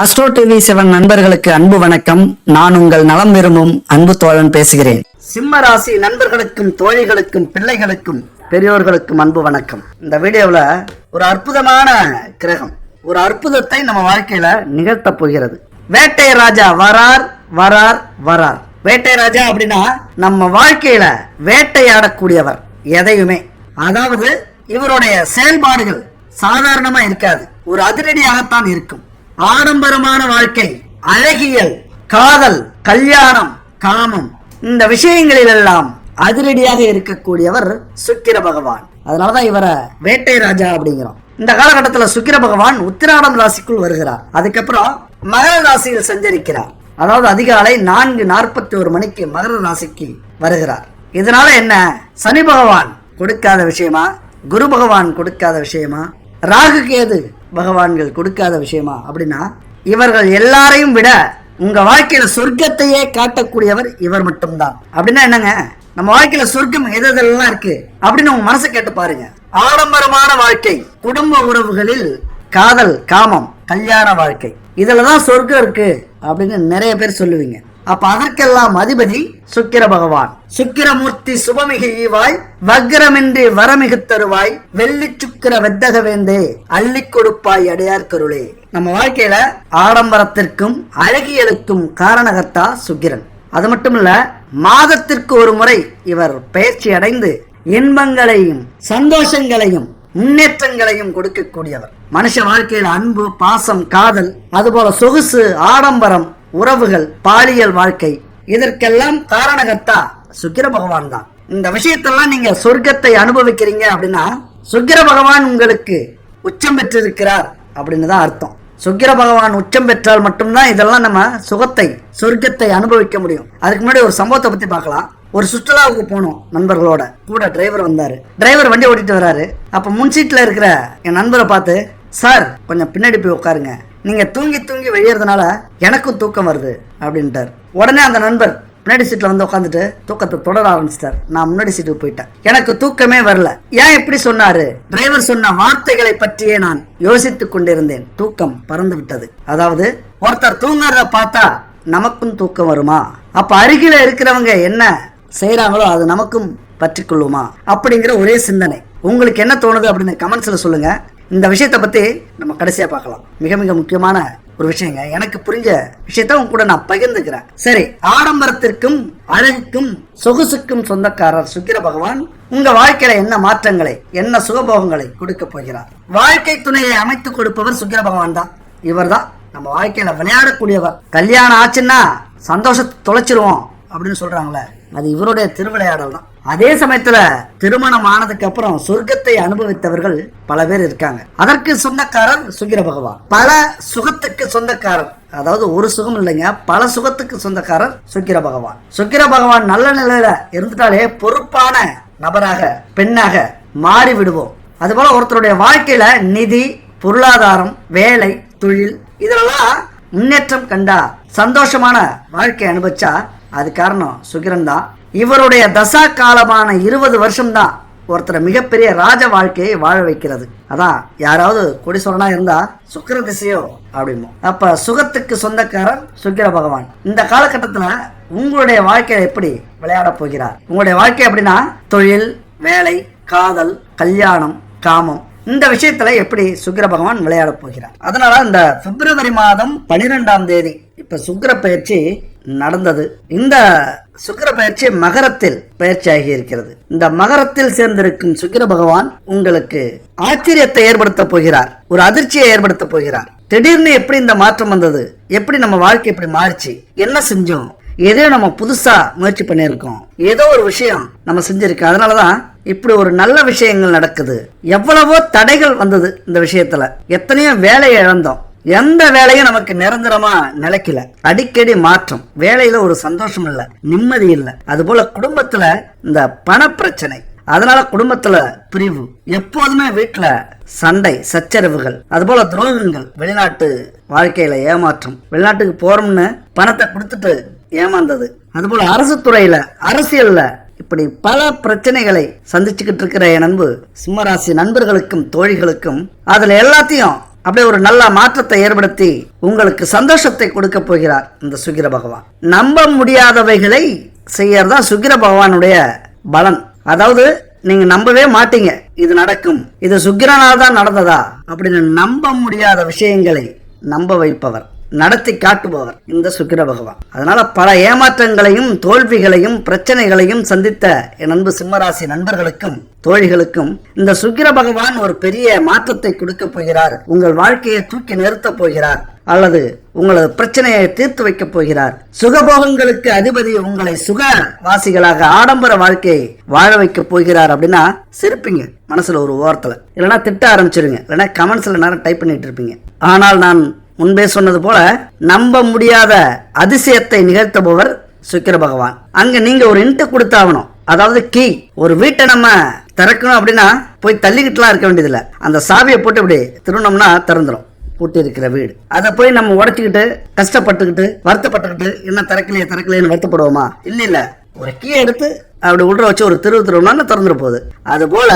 Astro TV seven நண்பர்களுக்கு அன்பு வணக்கம். நான் உங்கள் நலம் விரும்பும் அன்பு தோழன் பேசுகிறேன். சிம்ம ராசி நண்பர்களுக்கும் தோழிகளுக்கும் பிள்ளைகளுக்கும் பெரியோர்களுக்கும் அன்பு வணக்கம். இந்த வீடியோவில் ஒரு அற்புதமான கிரகம் ஒரு அற்புதத்தை நம்ம வாழ்க்கையில நிகழ்த்த போகிறது. வேட்டை ராஜா வரார் வரார் வரார். வேட்டை ராஜா அப்படின்னா நம்ம வாழ்க்கையில வேட்டையாடக்கூடியவர் எதையுமே. அதாவது இவருடைய செயல்பாடுகள் சாதாரணமா இருக்காது ஒரு அதிரடியாகத்தான் இருக்கும். ஆடம்பரமான வாழ்க்கை அழகியல் காதல் கல்யாணம் காமம் இந்த விஷயங்களில் எல்லாம் அதிரடியாக இருக்கக்கூடியவர் சுக்கிர பகவான். அதனாலதான் இவரை வேட்டை ராஜா அப்படிங்கிறோம். இந்த காலகட்டத்தில் சுக்கிர பகவான் உத்திராடம் ராசிக்குள் வருகிறார். அதுக்கப்புறம் மகர ராசியில் சஞ்சரிக்கிறார். அதாவது அதிகாலை நான்கு நாற்பத்தி ஒரு மணிக்கு மகர ராசிக்கு வருகிறார். இதனால என்ன? சனி பகவான் கொடுக்காத விஷயமா? குரு பகவான் கொடுக்காத விஷயமா? ராகு கேது பகவான்கள் கொடுக்காத விஷயமா? அப்படின்னா இவர்கள் எல்லாரையும் விட உங்க வாழ்க்கையில சொர்க்கத்தையே காட்டக்கூடியவர் இவர் மட்டும்தான். அப்படின்னா என்னங்க? நம்ம வாழ்க்கையில சொர்க்கம் எது எதெல்லாம் இருக்கு? அப்படின்னு உங்க மனசை கேட்டு பாருங்க. ஆடம்பரமான வாழ்க்கை குடும்ப உறவுகளில் காதல் காமம் கல்யாண வாழ்க்கை. இதுலதான் சொர்க்கம் இருக்கு அப்படின்னு நிறைய பேர் சொல்லுவீங்க. அப்ப அதற்கெல்லாம் அதிபதி சுக்கிர பகவான். சுக்கிரமூர்த்தி சுபமிகு ஈவாய் வக்ரமின்றி வரமிகு தருவாய் வெள்ளி சுக்கிர வெத்தக வேந்தே அள்ளி கொடுப்பாய் அடையார் கருளே. நம்ம வாழ்க்கையில ஆடம்பரத்திற்கும் அழகியலுக்கும் காரணகர்த்தா சுக்கிரன். அது மட்டும் இல்ல மாதத்திற்கு ஒரு முறை இவர் பயிற்சி அடைந்து இன்பங்களையும் சந்தோஷங்களையும் முன்னேற்றங்களையும் கொடுக்கக்கூடியவர். மனுஷ வாழ்க்கையில் அன்பு பாசம் காதல் அதுபோல சொகுசு ஆடம்பரம் உறவுகள் பாலியல் வாழ்க்கை இதற்கெல்லாம் காரணகர்த்தா சுக்கிர பகவான் தான். இந்த விஷயத்தெல்லாம் நீங்க சொர்க்கத்தை அனுபவிக்கிறீங்க அப்படின்னா சுக்கிர பகவான் உங்களுக்கு உச்சம் பெற்றிருக்கிறார் அப்படின்னு தான் அர்த்தம். சுக்கிர பகவான் உச்சம் பெற்றால் மட்டும்தான் இதெல்லாம் நம்ம சுகத்தை சொர்க்கத்தை அனுபவிக்க முடியும். அதுக்கு முன்னாடி ஒரு சம்பவத்தை பத்தி பார்க்கலாம். ஒரு சுற்றுலாவுக்கு போனோம் நண்பர்களோட. கூட டிரைவர் வந்தாரு. டிரைவர் வண்டி ஓட்டிட்டு வராரு. அப்ப முன் சீட்ல இருக்கிற என் நண்பரை பார்த்து சார் கொஞ்சம் பின்னாடி போய் உட்காருங்க. நீங்க தூங்கி தூங்கி வெளியறதுனால எனக்கும் தூக்கம் வருது அப்படின்ட்டார். உடனே அந்த நண்பர் பின்னாடி சீட்டில் வந்து உட்காந்துட்டு தூக்கத்தை தொடர ஆரம்பிச்சிட்டார். நான் முன்னாடி சீட்டுக்கு போயிட்டேன். எனக்கு தூக்கமே வரல. ஏன் இப்படி சொன்னாரு? டிரைவர் சொன்ன வார்த்தைகளை பற்றியே நான் யோசித்துக் கொண்டிருந்தேன். தூக்கம் பறந்து விட்டது. அதாவது ஒருத்தர் தூங்குறத பார்த்தா நமக்கும் தூக்கம் வருமா? அப்ப அருகில இருக்கிறவங்க என்ன செய்யறாங்களோ அது நமக்கும் பற்றி கொள்ளுமா? அப்படிங்கிற ஒரே சிந்தனை. உங்களுக்கு என்ன தோணுது அப்படின்னு கமெண்ட்ஸ்ல சொல்லுங்க. இந்த விஷயத்தை பத்தி நம்ம கடைசியா பார்க்கலாம். மிக மிக முக்கியமான ஒரு விஷயங்க. எனக்கு புரிஞ்ச விஷயத்த உங்க கூட நான் பகிர்ந்துக்கிறேன். சரி ஆடம்பரத்திற்கும் அழகுக்கும் சொகுசுக்கும் சொந்தக்காரர் சுக்கிர பகவான் உங்க வாழ்க்கையில என்ன மாற்றங்களை என்ன சுகபோகங்களை கொடுக்க போகிறார்? வாழ்க்கை துணையை அமைத்து கொடுப்பவர் சுக்கிர பகவான் தான். இவர்தான் நம்ம வாழ்க்கையில விளையாடக்கூடியவர். கல்யாணம் ஆச்சுன்னா சந்தோஷத்தை தொலைச்சிருவோம் அப்படின்னு சொல்றாங்களே. அது இவருடைய திருவிளையாடல் தான். அதே சமயத்துல திருமணம் ஆனதுக்கு அப்புறம் சொர்க்கத்தை அனுபவித்தவர்கள் பல பேர் இருக்காங்க. அதற்கு சொந்தக்காரர் சுகிர பகவான். பல சுகத்துக்கு சொந்தக்காரர். அதாவது ஒரு சுகம் இல்லைங்க பல சுகத்துக்கு சொந்தக்காரர் சுக்கிர பகவான். சுக்கிர பகவான் நல்ல நிலையில இருந்துட்டாலே பொறுப்பான நபராக பெண்ணாக மாறி விடுவோம் அதுபோல ஒருத்தருடைய வாழ்க்கையில நிதி பொருளாதாரம் வேலை தொழில் இதெல்லாம் முன்னேற்றம் கண்டா சந்தோஷமான வாழ்க்கை அனுபவிச்சா அது காரணம் சுக்கிரன் தான். இவருடைய தசா காலமான இருபது வருஷம்தான் ஒருத்தரை மிகப்பெரிய ராஜ வாழ்க்கையை வாழ வைக்கிறது. அதான் யாராவது கொடிசொரனா இருந்தா சுக்கர திசையோ அப்படிமோ அப்ப சுகத்துக்கு சொந்தக்காரர் சுக்கிர பகவான். இந்த காலகட்டத்துல உங்களுடைய வாழ்க்கையை எப்படி விளையாட போகிறார்? உங்களுடைய வாழ்க்கை அப்படின்னா தொழில் வேலை காதல் கல்யாணம் காமம். இந்த விஷயத்துல எப்படி சுக்கிர பகவான் விளையாட போகிறார்? அதனால இந்த பிப்ரவரி மாதம் பனிரெண்டாம் தேதி இப்ப சுக்கிர பயிற்சி நடந்தது. இந்த சுக்கிர பயிற்சி மகரத்தில் பயிற்சி ஆகி இருக்கிறது. இந்த மகரத்தில் சேர்ந்திருக்கும் சுக்கிர பகவான் உங்களுக்கு ஆச்சரியத்தை ஏற்படுத்த போகிறார். ஒரு அதிர்ச்சியை ஏற்படுத்த போகிறார். திடீர்னு எப்படி இந்த மாற்றம் வந்தது? எப்படி நம்ம வாழ்க்கை இப்படி மாறிச்சு? என்ன செஞ்சோம்? எதையோ நம்ம புதுசா முயற்சி பண்ணியிருக்கோம். ஏதோ ஒரு விஷயம் நம்ம செஞ்சிருக்கோம் அதனாலதான் இப்படி ஒரு நல்ல விஷயங்கள் நடக்குது. எவ்வளவோ தடைகள் வந்தது இந்த விஷயத்துல. எத்தனையோ வேலையை இழந்தோம். எந்த வேலையும் நமக்கு நிரந்தரமா நிலைக்கல. அடிக்கடி மாற்றம். வேலையில ஒரு சந்தோஷம் இல்ல நிம்மதி இல்ல. அது போல குடும்பத்துல இந்த பண பிரச்சனை அதனால குடும்பத்துல பிரிவு எப்போதுமே வீட்டுல சண்டை சச்சரவுகள் அதுபோல துரோகங்கள் வெளிநாட்டு வாழ்க்கையில ஏமாற்றம் வெளிநாட்டுக்கு போறோம்னு பணத்தை கொடுத்துட்டு ஏமாந்தது. அதுபோல அரசு துறையில அரசியல்ல இப்படி பல பிரச்சனைகளை சந்திச்சுக்கிட்டு இருக்கிற என் அன்பு சிம்மராசி நண்பர்களுக்கும் தோழிகளுக்கும் அதில் எல்லாத்தையும் அப்படியே ஒரு நல்ல மாற்றத்தை ஏற்படுத்தி உங்களுக்கு சந்தோஷத்தை கொடுக்க போகிறார் இந்த சுகிர பகவான். நம்ப முடியாதவைகளை செய்யறதா சுகிர பகவானுடைய பலன். அதாவது நீங்க நம்பவே மாட்டீங்க. இது நடக்கும். இது சுக்கிரனால் தான் நடந்ததா? அப்படின்னு நம்ப முடியாத விஷயங்களை நம்ப வைப்பவர். நடத்தி காட்டுபவர் இந்த சுக்கிர பகவான். அதனால பல ஏமாற்றங்களையும் தோல்விகளையும் பிரச்சனைகளையும் சந்தித்த என் அன்பு சிம்மராசி நண்பர்களுக்கும் தோழிகளுக்கும் இந்த சுக்கிர பகவான் ஒரு பெரிய மாற்றத்தை கொடுக்க போகிறார். உங்கள் வாழ்க்கையை தூக்கி நிறுத்தப் போகிறார். அல்லது உங்களது பிரச்சனையை தீர்த்து வைக்கப் போகிறார். சுகபோகங்களுக்கு அதிபதி உங்களை சுக வாசிகளாக ஆடம்பர வாழ்க்கையை வாழ வைக்க போகிறார் அப்படின்னா சிரிப்பீங்க. மனசுல ஒரு ஓரத்துல. இல்லைன்னா திட்ட ஆரம்பிச்சிருங்க. இல்லைன்னா கமெண்ட்ஸ்ல நேரம் டைப் பண்ணிட்டு இருப்பீங்க. ஆனால் நான் முன்பே சொன்னது போல நம்ப முடியாத அதிசயத்தை நிகழ்த்துபவர் சுக்கிர பகவான். அங்க நீங்க ஒரு இன்ட்டு கொடுத்தாகணும். அதாவது கீ ஒரு வீட்டை நம்ம திறக்கணும் அப்படின்னா போய் தள்ளிக்கிட்டுலாம் இருக்க வேண்டியதில்லை. அந்த சாவியை போட்டு இப்படி திருணம்னா திறந்துடும் பூட்டி இருக்கிற வீடு. அதை போய் நம்ம உடச்சிக்கிட்டு கஷ்டப்பட்டுக்கிட்டு வருத்தப்பட்டுக்கிட்டு என்ன திறக்கலையே திறக்கலையேன்னு வருத்தப்படுவோமா? இல்ல இல்ல. ஒரு கீ எடுத்து அப்படி உள்ள வச்சு ஒரு திரு திருவண்ணா திறந்துட போகுது. அது போல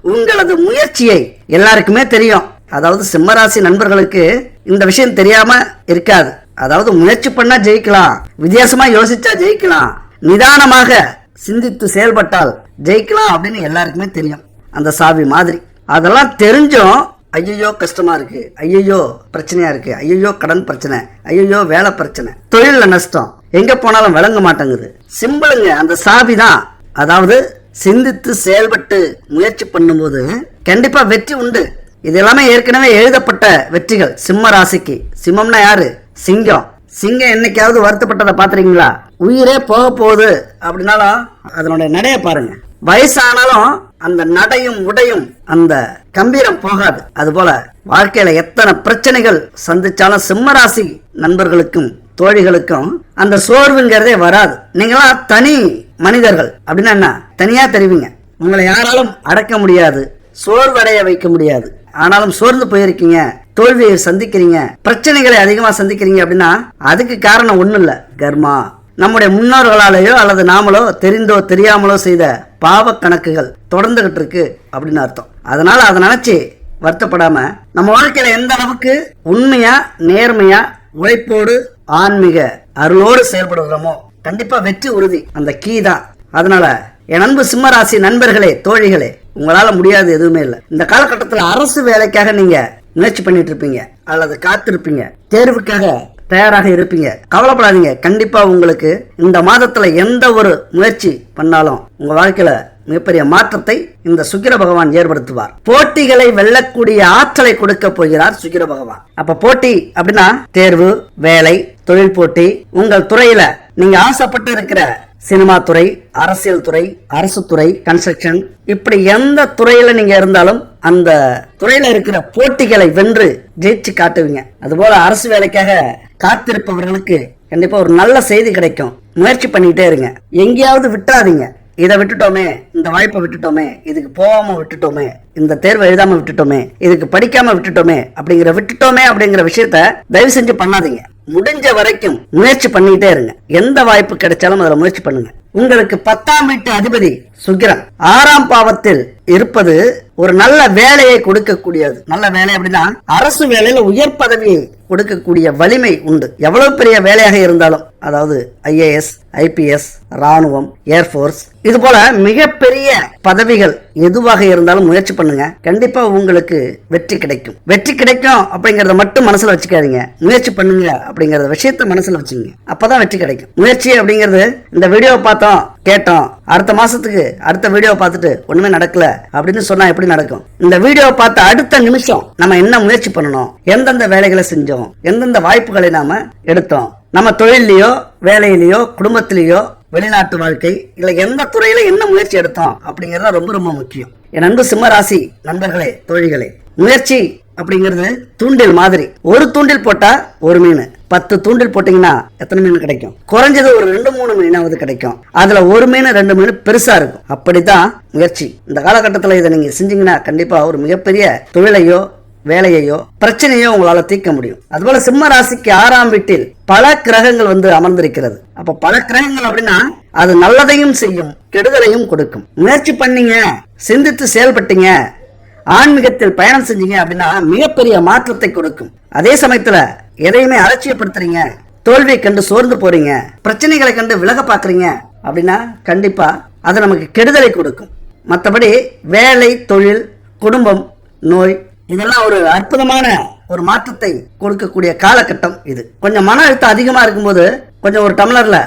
உங்களது முயற்சியை எல்லாருக்குமே தெரியும். அதாவது சிம்மராசி நண்பர்களுக்கு இந்த விஷயம் தெரியாம இருக்காது. அதாவது முயற்சி பண்ணா ஜெயிக்கலாம். வித்தியாசமா யோசிச்சா ஜெயிக்கலாம். நிதானமாக சிந்தித்து செயல்பட்டால் ஜெயிக்கலாம் அப்படின்னு எல்லாருக்குமே தெரியும். அந்த சாவி மாதிரி. அதெல்லாம் தெரிஞ்சும் ஐயோ கஷ்டமா இருக்கு. ஐயோ பிரச்சனையா இருக்கு. ஐயோ கடன் பிரச்சனை. ஐயோ வேலை பிரச்சனை. தொழில நஷ்டம். எங்க போனாலும் விளங்க மாட்டேங்குது. சிம்பிளுங்க அந்த சாவி தான். அதாவது சிந்தித்து செயல்பட்டு முயற்சி பண்ணும்போது கண்டிப்பா வெற்றி உண்டு. இது எல்லாமே ஏற்கனவே எழுதப்பட்ட வெற்றிகள். சிம்ம ராசிக்கு. சிம்மம்னா யாரு? சிங்கம். சிங்கம் என்னைக்காவது வருத்தப்பட்டதை பாத்துறீங்களா உயிரே போக போகுது அப்படின்னாலும் அதனுடைய நடைய பாருங்க. வயசானாலும் அந்த நடையும் உடையும் அந்த கம்பீரம் போகாது. அதுபோல வாழ்க்கையில எத்தனை பிரச்சனைகள் சந்திச்சாலும் சிம்மராசி நண்பர்களுக்கும் தோழிகளுக்கும் அந்த சோர்வுங்கிறதே வராது. நீங்களாம் தனி மனிதர்கள் அப்படின்னா என்ன? தனியா தெரிவிங்க. உங்களை யாராலும் அடக்க முடியாது. சோர்வடைய வைக்க முடியாது. ஆனாலும் சோர்ந்து போயிருக்கீங்க தோல்வியை சந்திக்கிறீங்க பிரச்சனைகளை அதிகமா சந்திக்கிறீங்க அப்படின்னா அதுக்கு காரணம் ஒண்ணும் இல்ல கர்மா. நம்முடைய முன்னோர்களாலேயோ அல்லது நாமளோ தெரிந்தோ தெரியாமலோ செய்த பாவ கணக்குகள் தொடர்ந்துகிட்டு இருக்கு அப்படின்னு அர்த்தம். அதனால அதை நினைச்சு வருத்தப்படாம நம்ம வாழ்க்கையில எந்த அளவுக்கு உண்மையா நேர்மையா உழைப்போடு ஆன்மீக அருளோடு செயல்படுகிறோமோ கண்டிப்பா வெற்றி உறுதி அந்த கீ தான் அதனால என் அன்பு சிம்மராசி நண்பர்களே தோழிகளே உங்களால முடியாது எதுவுமே இல்லை. இந்த காலகட்டத்தில் அரசு வேலைக்காக நீங்க முயற்சி பண்ணிட்டு இருப்பீங்க அல்லது காத்திருப்பீங்க. தேர்வுக்காக தயாராக இருப்பீங்க. கவலைப்படாதீங்க. கண்டிப்பா உங்களுக்கு இந்த மாதத்துல எந்த ஒரு முயற்சி பண்ணாலும் உங்க வாழ்க்கையில மிகப்பெரிய மாற்றத்தை இந்த சுக்கிர பகவான் ஏற்படுத்துவார். போட்டிகளை வெல்லக்கூடிய ஆற்றலை கொடுக்க போகிறார் சுக்கிர பகவான். அப்ப போட்டி அப்படின்னா தேர்வு வேலை தொழில் போட்டி. உங்கள் துறையில நீங்க ஆசைப்பட்டு இருக்கிற சினிமா துறை அரசியல் துறை அரசு துறை கன்ஸ்ட்ரக்ஷன் இப்படி எந்த துறையில நீங்க இருந்தாலும் அந்த துறையில இருக்கிற போட்டிகளை வென்று ஜெயிச்சு காட்டுவீங்க. அதுபோல அரசு வேலைக்காக காத்திருப்பவர்களுக்கு கண்டிப்பா ஒரு நல்ல செய்தி கிடைக்கும். முயற்சி பண்ணிக்கிட்டே இருங்க. எங்கேயாவது விட்டுறாதீங்க. இதை விட்டுட்டோமே இந்த வாய்ப்பை விட்டுட்டோமே இதுக்கு போகாம விட்டுட்டோமே இந்த தேர்வை எழுதாம விட்டுட்டோமே இதுக்கு படிக்காம விட்டுட்டோமே அப்படிங்கிற விட்டுட்டோமே அப்படிங்கிற விஷயத்த தயவு செஞ்சு பண்ணாதீங்க. முடிஞ்ச வரைக்கும் முயற்சி பண்ணிட்டே இருங்க. எந்த வாய்ப்பு கிடைச்சாலும் அதில் முயற்சி பண்ணுங்க. உங்களுக்கு பத்தாம் வீட்டு அதிபதி சுக்கிரன். ஆறாம் பாவத்தில் இருப்பது ஒரு நல்ல வேலையை கொடுக்கக்கூடியது. நல்ல வேலை அப்படின்னா அரசு வேலையில உயர் பதவி கொடுக்கக்கூடிய வலிமை உண்டு. எவ்வளவு பெரிய வேலையாக இருந்தாலும் அதாவது ஐஏஎஸ் ஐபிஎஸ் ராணுவம் ஏர்போர்ஸ் இது போல மிகப்பெரிய பதவிகள் எதுவாக இருந்தாலும் முயற்சி பண்ணுங்க. கண்டிப்பா உங்களுக்கு வெற்றி கிடைக்கும். வெற்றி கிடைக்கும் அப்படிங்கறத மட்டும் மனசுல வச்சுக்காதீங்க. முயற்சி பண்ணுங்க அப்படிங்கறத விஷயத்த மனசுல வச்சுங்க. அப்பதான் வெற்றி கிடைக்கும். முயற்சி அப்படிங்கிறது இந்த வீடியோ பார்த்து பார்த்தோம் கேட்டோம். அடுத்த மாசத்துக்கு அடுத்த வீடியோ பார்த்துட்டு ஒண்ணுமே நடக்கல அப்படின்னு சொன்னா எப்படி நடக்கும்? இந்த வீடியோ பார்த்த அடுத்த நிமிஷம் நம்ம என்ன முயற்சி பண்ணணும்? எந்தெந்த வேலைகளை செஞ்சோம்? எந்தெந்த வாய்ப்புகளை நாம எடுத்தோம்? நம்ம தொழிலையோ வேலையிலையோ குடும்பத்திலேயோ வெளிநாட்டு வாழ்க்கை இல்ல எந்த துறையில என்ன முயற்சி எடுத்தோம் அப்படிங்கிறது ரொம்ப ரொம்ப முக்கியம். என் அன்பு சிம்மராசி நண்பர்களே தோழிகளே முயற்சி அப்படிங்கிறது தூண்டில் மாதிரி. ஒரு தூண்டில் போட்டா ஒரு மீன். பத்து தூண்டில் போட்டீங்கன்னா எத்தனை மீன் கிடைக்கும்? குறைஞ்சது ஒரு ரெண்டு மூணு மீனாவது கிடைக்கும். அதுல ஒரு மீன் ரெண்டு மீன் பெருசா இருக்கும். அப்படித்தான் முயற்சி. இந்த காலகட்டத்தில் இதை நீங்க செஞ்சீங்கன்னா கண்டிப்பா ஒரு மிகப்பெரிய தொழிலையோ வேலையையோ பிரச்சனையோ உங்களால தீர்க்க முடியும். அதுபோல சிம்ம ராசிக்கு ஆறாம் வீட்டில் பல கிரகங்கள் வந்து அமர்ந்திருக்கிறது. அப்ப பல கிரகங்கள் அப்படின்னா அது நல்லதையும் செய்யும் கெடுதலையும் கொடுக்கும். முயற்சி பண்ணீங்க சிந்தித்து செயல்பட்டீங்க ஆன்மீகத்தில் பயணம் செஞ்சீங்க அப்படின்னா மிகப்பெரிய மாற்றத்தை கொடுக்கும். அதே சமயத்துல எதையுமே அலட்சியப்படுத்துறீங்க. தோல்வியை கண்டு சோர்ந்து போறீங்க. பிரச்சனைகளை கண்டு விலக பாக்குறீங்க அப்படின்னா கண்டிப்பா அது நமக்கு கெடுதலை கொடுக்கும். மற்றபடி வேலை தொழில் குடும்பம் நோய் இதெல்லாம் ஒரு அற்புதமான ஒரு மாற்றத்தை கொடுக்கக்கூடிய காலகட்டம் இது. கொஞ்சம் மன அழுத்தம் அதிகமா இருக்கும்போது கொஞ்சம் ஒரு டம்ளர்ல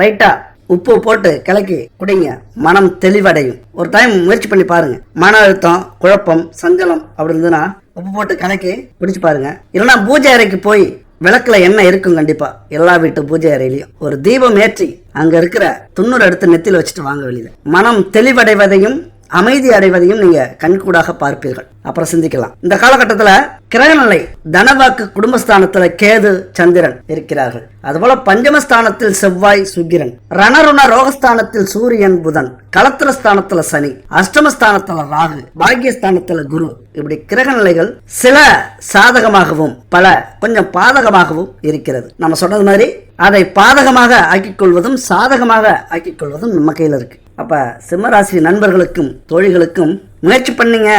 லைட்டா உப்பு போட்டு கிளக்கி குடிங்க. மனம் தெளிவடையும். ஒரு டைம் முயற்சி பண்ணி பாருங்க. மன அழுத்தம் குழப்பம் சஞ்சலம் அப்படி இருந்ததுன்னா உப்பு போட்டு கலக்கி பிடிச்சு பாருங்க. இல்லைன்னா பூஜை அறைக்கு போய் விளக்குல எண்ணெய் இருக்கும் கண்டிப்பா. எல்லா வீட்டு பூஜை அறையிலையும். ஒரு தீபம் ஏற்றி அங்க இருக்கிற துண்ணூறு எடுத்து நெத்தியில் வச்சுட்டு வாங்க வெளியில. மனம் தெளிவடைவதையும் அமைதி அடைவதையும் நீங்க கண்கூடாக பார்ப்பீர்கள். அப்புறம் சிந்திக்கலாம். இந்த காலகட்டத்தில் கிரகநிலை தனவாக்கு குடும்பஸ்தானத்தில் கேது சந்திரன் இருக்கிறார்கள். அதுபோல பஞ்சமஸ்தானத்தில் செவ்வாய் சுக்கிரன். ரணருண ரோகஸ்தானத்தில் சூரியன் புதன். களத்திர ஸ்தானத்துல சனி. அஷ்டமஸ்தானத்துல ராகு. பாக்கியஸ்தானத்துல குரு. இப்படி கிரக நிலைகள் சில சாதகமாகவும் பல கொஞ்சம் பாதகமாகவும் இருக்கிறது. நம்ம சொன்னது மாதிரி அதை பாதகமாக ஆக்கிக் கொள்வதும் சாதகமாக ஆக்கிக் கொள்வதும் நம்ம கையில் இருக்கு. அப்போ சிம்மராசி நண்பர்களுக்கும் தோழிகளுக்கும் முயற்சி பண்ணீங்க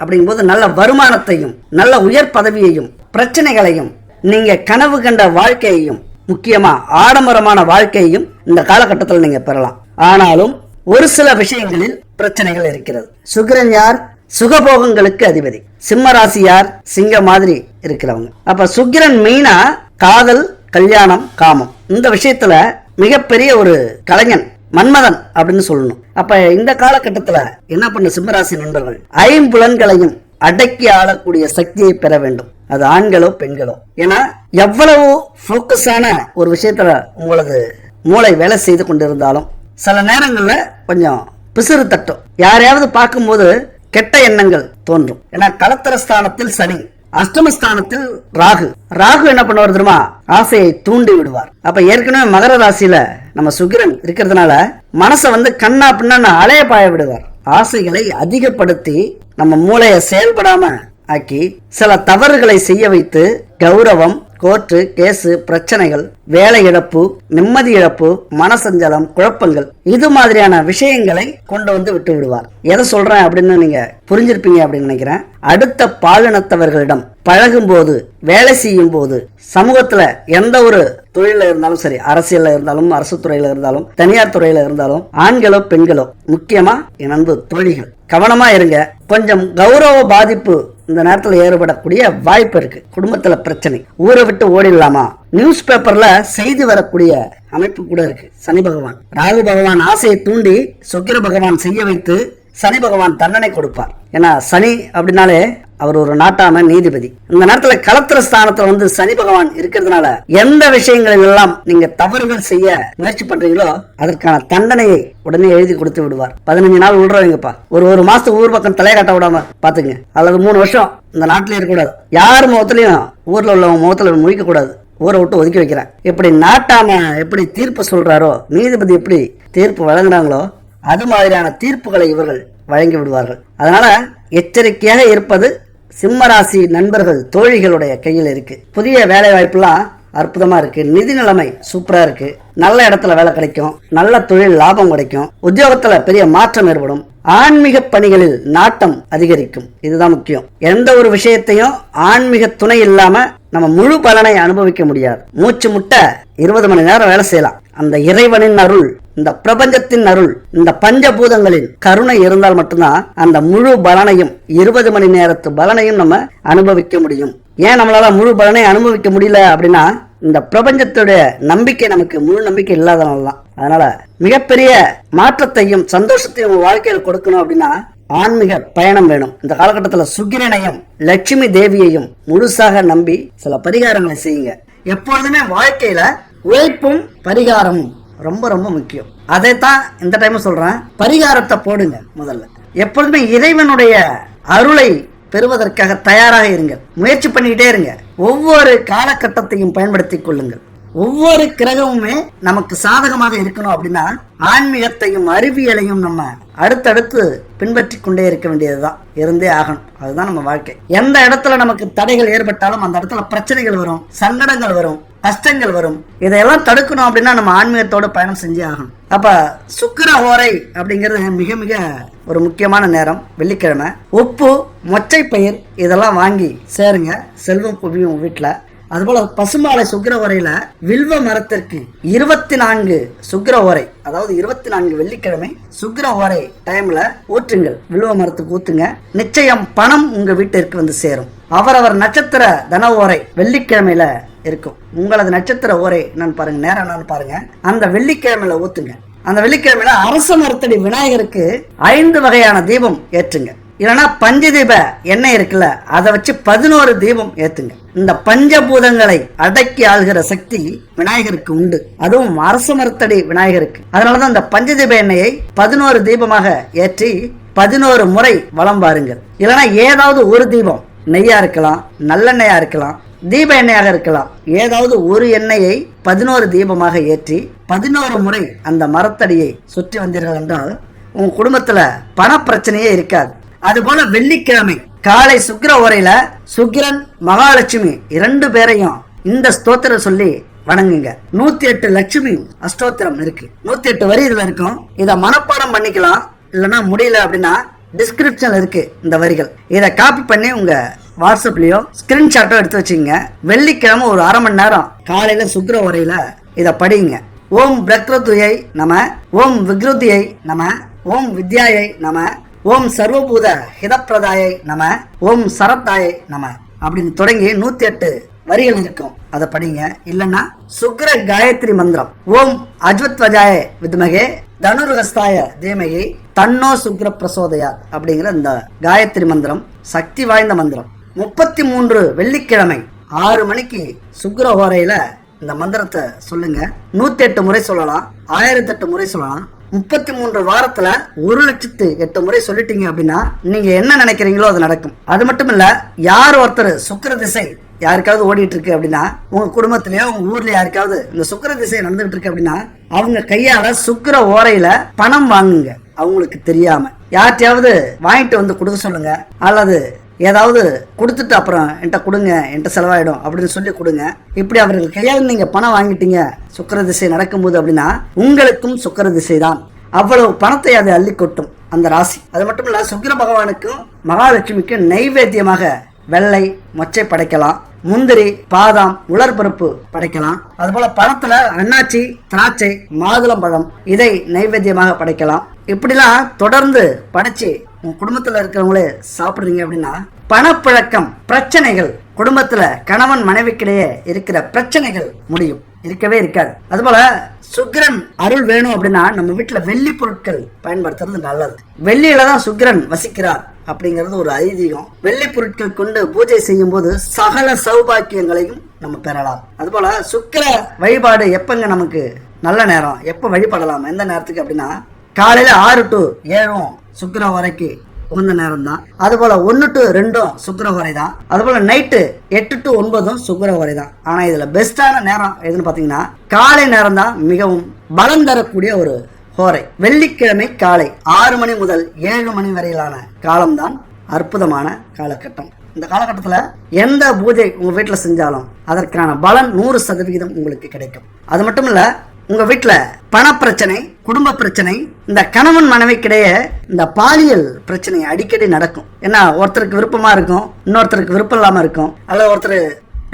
அப்படிங்கும்போது நல்ல வருமானத்தையும் நல்ல உயர் பதவியையும் பிரச்சனைகளையும் நீங்கள் கனவு கண்ட வாழ்க்கையையும் முக்கியமாக ஆடம்பரமான வாழ்க்கையையும் இந்த காலகட்டத்தில் நீங்கள் பெறலாம். ஆனாலும் ஒரு சில விஷயங்களில் பிரச்சனைகள் இருக்கிறது. சுக்கிரன் யார்? சுகபோகங்களுக்கு அதிபதி. சிம்ம ராசி யார்? சிங்க மாதிரி இருக்கிறவங்க. அப்ப சுக்கிரன் மெயினா காதல் கல்யாணம் காமம். இந்த விஷயத்துல மிகப்பெரிய ஒரு கலைஞன் மன்மதன் அப்படின்னு சொல்லணும். அப்ப இந்த காலகட்டத்துல என்ன பண்ண சிம்மராசி நண்பர்கள்? ஐம்புலன்களையும் அடக்கி ஆளக்கூடிய சக்தியை பெற வேண்டும். அது ஆண்களோ பெண்களோ. ஏன்னா எவ்வளவு ஃபோக்கஸான ஒரு விஷயத்துல உங்களது மூளை வேலை செய்து கொண்டிருந்தாலும் சில நேரங்களில் கொஞ்சம் பிசுறு தட்டும். யாரையாவது பார்க்கும்போது கெட்ட எண்ணங்கள் தோன்றும். ஏன்னா களத்திரஸ்தானத்தில் சனி அஷ்டமஸ்தானத்தில் ராகு. ராகு என்ன பண்ணுவார் தெரியுமா? ஆசையை தூண்டி விடுவார். அப்ப ஏற்கனவே மகர ராசியில நம்ம சுக்கிரன் இருக்கிறதுனால மனசை வந்து கண்ணா பின்னா அலைய பாய விடுவார். ஆசைகளை அதிகப்படுத்தி நம்ம மூளையை செயல்படாம ஆக்கி சில தவறுகளை செய்ய வைத்து கௌரவம் கோர்ட்டு கேஸு பிரச்சனைகள் வேலை இழப்பு நிம்மதி இழப்பு மனசஞ்சலம் குழப்பங்கள் இது மாதிரியான விஷயங்களை கொண்டு வந்து விட்டு விடுவார். எதை சொல்றேன் அப்படின்னு நீங்க புரிஞ்சிருப்பீங்க அப்படின்னு நினைக்கிறேன். அடுத்த பாலினத்தவர்களிடம் பழகும் போது வேலை செய்யும் போது சமூகத்துல எந்த ஒரு தொழில இருந்தாலும் சரி அரசியல்ல இருந்தாலும் அரசு துறையில இருந்தாலும் தனியார் துறையில இருந்தாலும் ஆண்களோ பெண்களோ முக்கியமா என் தொழில்கள் கவனமா இருங்க. கொஞ்சம் கௌரவ பாதிப்பு இந்த நேரத்தில் ஏற்படக்கூடிய வாய்ப்பு இருக்கு. குடும்பத்துல பிரச்சனை. ஊரை விட்டு ஓடிடலாமா? நியூஸ் பேப்பர்ல செய்தி வரக்கூடிய அமைப்பு கூட இருக்கு. சனி பகவான். ராகு பகவான் ஆசையை தூண்டி சுக்கிர பகவான் செய்ய வைத்து சனி பகவான் தண்டனை கொடுப்பார். ஏன்னா சனி அப்படின்னாலே அவர் ஒரு நாட்டான நீதிபதி. இந்த நேரத்துல களத்திர ஸ்தானத்துல வந்து சனி பகவான் இருக்கிறதுனால எந்த விஷயங்களில் எல்லாம் நீங்க தவறுகள் செய்ய முயற்சி பண்றீங்களோ அதற்கான தண்டனையை உடனே எழுதி கொடுத்து விடுவார். பதினஞ்சு நாள் விடுறவங்கப்பா ஒரு ஒரு மாசத்துக்கு ஊர் பக்கம் தலையை கட்ட விடாம பாத்துங்க அல்லது மூணு வருஷம் இந்த நாட்டிலே இருக்கக்கூடாது. யார் முகத்துலையும் ஊர்ல உள்ளவங்க முகத்துல முழிக்க கூடாது. ஊரை விட்டு ஒதுக்கி வைக்கிறேன். இப்படி நாட்டாம எப்படி தீர்ப்பு சொல்றாரோ நீதிபதி எப்படி தீர்ப்பு வழங்குறாங்களோ அது மாதிரியான தீர்ப்புகளை இவர்கள் வழங்கி விடுவார்கள். அதனால எச்சரிக்கையாக இருப்பது சிம்மராசி நண்பர்கள் தோழிகளுடைய கையில் இருக்கு. புதிய வேலை வாய்ப்புலாம் அற்புதமா இருக்கு. நிதி நிலைமை சூப்பரா இருக்கு. நல்ல இடத்துல வேலை கிடைக்கும். நல்ல தொழில் லாபம் கிடைக்கும். உத்தியோகத்துல பெரிய மாற்றம் ஏற்படும். ஆன்மீக பணிகளில் நாட்டம் அதிகரிக்கும். இதுதான் முக்கியம். எந்த ஒரு விஷயத்தையும் ஆன்மீக துணை இல்லாம நம்ம முழு பலனை அனுபவிக்க முடியாது. மூச்சு முட்டை இருபது மணி நேரம் வேலை செய்யலாம். அந்த இறைவனின் அருள் இந்த பிரபஞ்சத்தின் அருள் இந்த பஞ்சபூதங்களின் கருணை இருந்தால் மட்டும்தான் அந்த முழு பலனையும் இருபது மணி நேரத்து பலனையும் நம்ம அனுபவிக்க முடியும். ஏன் நம்மளால முழு பலனை அனுபவிக்க முடியல அப்படின்னா இந்த பிரபஞ்சத்துடைய நம்பிக்கை நமக்கு முழு நம்பிக்கை இல்லாதனால தான். அதனால மிகப்பெரிய மாற்றத்தையும் சந்தோஷத்தையும் உங்க வாழ்க்கையில் கொடுக்கணும் அப்படின்னா ஆன்மீக பயணம் வேணும். இந்த காலகட்டத்தில் சுக்கிரனையும் லட்சுமி தேவியையும் முழுசாக நம்பி சில பரிகாரங்களை செய்யுங்க. எப்பொழுதுமே வாழ்க்கையில உழைப்பும் பரிகாரமும் ரொம்ப ரொம்ப முக்கியம். அதைத்தான் இந்த டைம் சொல்றேன். பரிகாரத்தை போடுங்க முதல்ல. எப்பொழுதுமே இறைவனுடைய அருளை பெறுவதற்காக தயாராக இருங்க முயற்சி பண்ணிக்கிட்டே இருங்க. ஒவ்வொரு காலகட்டத்தையும் பயன்படுத்திக் கொள்ளுங்கள். ஒவ்வொரு கிரகமுமே நமக்கு சாதகமாக இருக்கணும் அப்படின்னா ஆன்மீகத்தையும் அறிவியலையும் நம்ம அடுத்தடுத்து பின்பற்றி கொண்டே இருக்க வேண்டியதுதான். இருந்தே ஆகணும். அதுதான் நம்ம வாழ்க்கை. எந்த இடத்துல நமக்கு தடைகள் ஏற்பட்டாலும் அந்த இடத்துல பிரச்சனைகள் வரும் சங்கடங்கள் வரும் கஷ்டங்கள் வரும் இதையெல்லாம் தடுக்கணும் அப்படின்னா நம்ம ஆன்மீகத்தோட பயணம் செஞ்சே ஆகணும். அப்ப சுக்கிர ஹோரை அப்படிங்கிறது மிக மிக ஒரு முக்கியமான நேரம். வெள்ளிக்கிழமை. உப்பு மொச்சை பயிர் இதெல்லாம் வாங்கி சேருங்க. செல்வம் குவியும் வீட்டில் அதுபோல பசுமாலை சுக்கிர உரையில வில்வ மரத்திற்கு இருபத்தி நான்கு சுக்கிர உரை அதாவது இருபத்தி நான்கு வெள்ளிக்கிழமை சுக்கிர உரை டைம்ல ஊற்றுங்கள். வில்வ மரத்துக்கு ஊத்துங்க. நிச்சயம் பணம் உங்க வீட்டிற்கு வந்து சேரும். அவரவர் நட்சத்திர தன ஓரை வெள்ளிக்கிழமையில இருக்கும். உங்களது நட்சத்திர ஓரை நான் பாருங்க நேரம் நான் பாருங்க. அந்த வெள்ளிக்கிழமையில ஊத்துங்க. அந்த வெள்ளிக்கிழமையில அரச மரத்தடி விநாயகருக்கு ஐந்து வகையான தீபம் ஏற்றுங்க. இல்லைன்னா பஞ்சதீப எண்ணெய் இருக்குல்ல அதை வச்சு பதினோரு தீபம் ஏத்துங்க. இந்த பஞ்சபூதங்களை அடக்கி ஆள்கிற சக்தி விநாயகருக்கு உண்டு. அதுவும் அரச மரத்தடி விநாயகருக்கு. அதனாலதான் இந்த பஞ்சதீப எண்ணெயை பதினோரு தீபமாக ஏற்றி பதினோரு முறை வளம் பாருங்கள் இல்லைன்னா ஏதாவது ஒரு தீபம் நெய்யா இருக்கலாம் நல்லெண்ணெயா இருக்கலாம் தீப எண்ணெயாக இருக்கலாம் ஏதாவது ஒரு எண்ணெயை பதினோரு தீபமாக ஏற்றி பதினோரு முறை அந்த மரத்தடியை சுற்றி வந்தீர்கள் என்றால் உங்க குடும்பத்துல பண பிரச்சனையே இருக்காது. அதுபோல வெள்ளிக்கிழமை காலை சுக்கிர உரையில சுக்கிரன் மகாலட்சுமி இரண்டு பேரையும் இந்த ஸ்தோத்திரம் சொல்லி வணங்குங்க. நூத்தி எட்டு லட்சுமி அஷ்டோத்திரம் இருக்கு. நூத்தி எட்டு வரி இதுல இருக்கும். இத மனப்பாடம் பண்ணிக்கலாம். இல்லைன்னா முடியல அப்படின்னா டிஸ்கிரிப்ஷன்ல இருக்கு இந்த வரிகள். இதை காப்பி பண்ணி உங்க வாட்ஸ்அப்லயோ ஸ்கிரீன்ஷாட்டோ எடுத்து வச்சுங்க வெள்ளிக்கிழமை ஒரு அரை மணி நேரம் காலையில சுக்கிர உரையில இதை படிங்க. ஓம் பிரக்ருதியை நம ஓம் விக்ருதியை நம ஓம் வித்யாயை நம ஓம் சர்வபூத ஹிதப்பிரதாயை நம ஓம் சரத்தாயை நம அப்படின்னு தொடங்கி நூத்தி எட்டு வரிகள் இருக்கும். அதை படிங்க. இல்லைன்னா சுக்ர காயத்ரி மந்திரம். ஓம் அஜ்வத்வஜாய வித்மகே தனுர்ஹஸ்தாய தீமகி தன்னோ சுக்ர பிரசோதயா அப்படிங்கிற இந்த காயத்ரி மந்திரம் சக்தி வாய்ந்த மந்திரம். முப்பத்தி மூன்று வெள்ளிக்கிழமை ஆறு மணிக்கு சுக்ர ஹோரையில இந்த மந்திரத்தை சொல்லுங்க. நூத்தி எட்டு முறை சொல்லலாம். ஆயிரத்தி எட்டு முறை சொல்லலாம். முப்பத்தி மூன்று வாரத்துல ஒரு லட்சத்து எட்டு முறை சொல்லிட்டீங்க அப்படின்னா நீங்க என்ன நினைக்கிறீங்களோ அது நடக்கும். அது மட்டும் இல்ல யார் ஒருத்தர் சுக்கிர திசை யாருக்காவது ஓடிட்டு இருக்கு அப்படின்னா உங்க குடும்பத்திலயோ உங்க ஊர்ல யாருக்காவது இந்த சுக்கிர திசை நடந்துகிட்டு இருக்கு அப்படின்னா அவங்க கையால சுக்கிர ஓரையில பணம் வாங்குங்க. அவங்களுக்கு தெரியாம. யார்ட்டையாவது வாங்கிட்டு வந்து கொடுக்க சொல்லுங்க. அல்லது ஏதாவது கொடுத்துட்டு அப்புறம் என்கிட்ட கொடுங்க என்கிட்ட செலவாயிடும் அப்படின்னு சொல்லி கொடுங்க. இப்படி அவர்கள் கையால் நீங்கள் பணம் வாங்கிட்டீங்க சுக்கர திசை நடக்கும்போது அப்படின்னா உங்களுக்கும் சுக்கர திசை தான். அவ்வளவு பணத்தை அது அள்ளி கொட்டும் அந்த ராசி. அது மட்டும் இல்லை சுக்கிர பகவானுக்கும் மகாலட்சுமிக்கும் நைவேத்தியமாக வெள்ளை மொச்சை படைக்கலாம் முந்திரி பாதாம் உலர்பருப்பு படைக்கலாம். அதுபோல பழத்துல அன்னாச்சி திராட்சை மாதுளம்பழம் இதை நைவேத்தியமாக படைக்கலாம். இப்படிலாம் தொடர்ந்து படைச்சு உங்கள் குடும்பத்தில் இருக்கிறவங்களே சாப்பிடுறீங்க அப்படின்னா பணப்பழக்கம் பிரச்சனைகள் குடும்பத்தில் கணவன் மனைவிக்கிடையே இருக்கிற பிரச்சனைகள் முடியும். இருக்கவே இருக்காது. அதுபோல சுக்கிரன் அருள் வேணும் அப்படின்னா நம்ம வீட்டில் வெள்ளி பொருட்கள் பயன்படுத்துறது நல்லது. வெள்ளியில தான் சுக்கிரன் வசிக்கிறார் அப்படிங்கிறது ஒரு ஐதீகம். வெள்ளி பொருட்கள் கொண்டு பூஜை செய்யும் போது சகல சௌபாக்கியங்களையும் நம்ம பெறலாம். அதுபோல சுக்கிர வழிபாடு எப்பங்க நமக்கு நல்ல நேரம்? எப்போ வழிபடலாம்? எந்த நேரத்துக்கு அப்படின்னா காலையில ஆறு டு ஏழும் சுக்கரம் வரைக்கும் உகந்த நேரம் தான் அதுபோல் ஒன்று டு ரெண்டும் சுக்கிர வரை தான் அதுபோல் நைட்டு எட்டு டு ஒன்பதும் சுக்கிர வரை தான் ஆனால் இதில் பெஸ்ட்டான நேரம் எதுன்னு பார்த்தீங்கன்னா காலை நேரம் தான் மிகவும் பலம் தரக்கூடிய ஒரு ஹோரை. வெள்ளிக்கிழமை காலை ஆறு மணி முதல் ஏழு மணி வரையிலான காலம்தான் அற்புதமான காலகட்டம். இந்த காலகட்டத்தில் எந்த பூஜை உங்கள் வீட்டில் செஞ்சாலும் அதற்கான பலன் நூறு சதவிகிதம் உங்களுக்கு கிடைக்கும். அது மட்டும் இல்லை உங்கள் வீட்டில் பணப்பிரச்சனை குடும்ப பிரச்சனை இந்த கணவன் மனைவிக்கிடையே இந்த பாலியல் பிரச்சனை அடிக்கடி நடக்கும். ஏன்னா ஒருத்தருக்கு விருப்பமா இருக்கும் இன்னொருத்தருக்கு விருப்பம் இல்லாம இருக்கும். அல்லது ஒருத்தர்